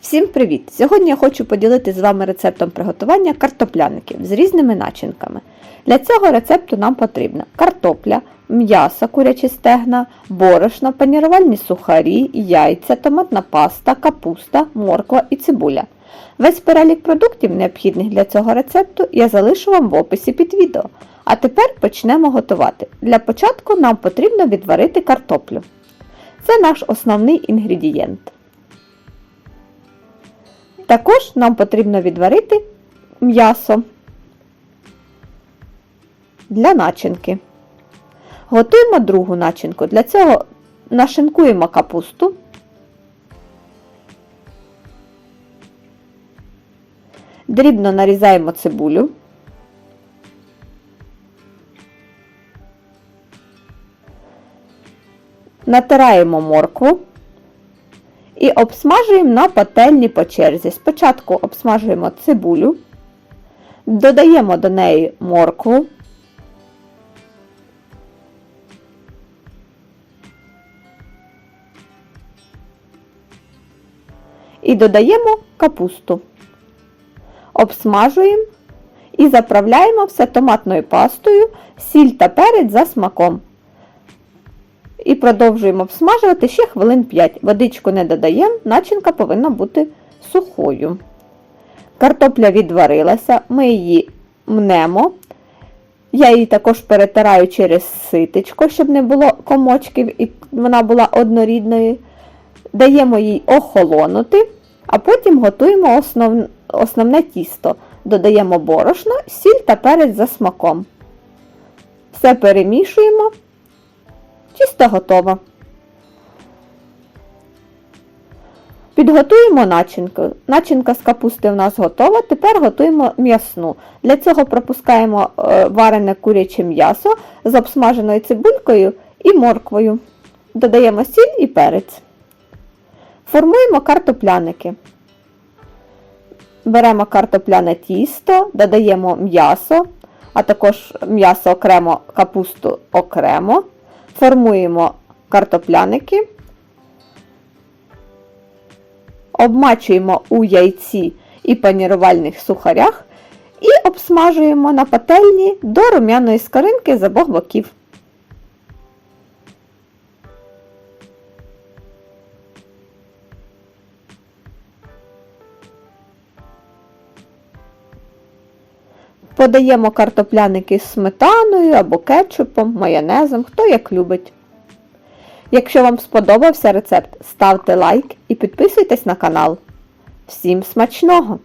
Всім привіт! Сьогодні я хочу поділитися з вами рецептом приготування картопляників з різними начинками. Для цього рецепту нам потрібна картопля, м'ясо, курячі стегна, борошно, панірувальні сухарі, яйця, томатна паста, капуста, морква і цибуля. Весь перелік продуктів, необхідних для цього рецепту, я залишу вам в описі під відео. А тепер почнемо готувати. Для початку нам потрібно відварити картоплю. Це наш основний інгредієнт. Також нам потрібно відварити м'ясо для начинки. Готуємо другу начинку. Для цього нашинкуємо капусту. Дрібно нарізаємо цибулю. Натираємо моркву. І обсмажуємо на пательні по черзі. Спочатку обсмажуємо цибулю, додаємо до неї моркву, і додаємо капусту. Обсмажуємо і заправляємо все томатною пастою, сіль та перець за смаком. І продовжуємо обсмажувати ще хвилин 5. Водичку не додаємо, начинка повинна бути сухою. Картопля відварилася, ми її мнемо. Я її також перетираю через ситечко, щоб не було комочків і вона була однорідною. Даємо їй охолонути, а потім готуємо основ... основне тісто. Додаємо борошно, сіль та перець за смаком. Все перемішуємо. Тісто готово. Підготуємо начинку. Начинка з капусти у нас готова. Тепер готуємо м'ясну. Для цього пропускаємо е, варене куряче м'ясо з обсмаженою цибулькою і морквою. Додаємо сіль і перець. Формуємо картопляники. Беремо картопляне тісто, додаємо м'ясо, а також м'ясо окремо, капусту окремо. Формуємо картопляники, обмачуємо у яйці і панірувальних сухарях і обсмажуємо на пательні до рум'яної скоринки з обох боків. Подаємо картопляники з сметаною або кетчупом, майонезом, хто як любить. Якщо вам сподобався рецепт, ставте лайк і підписуйтесь на канал. Всім смачного!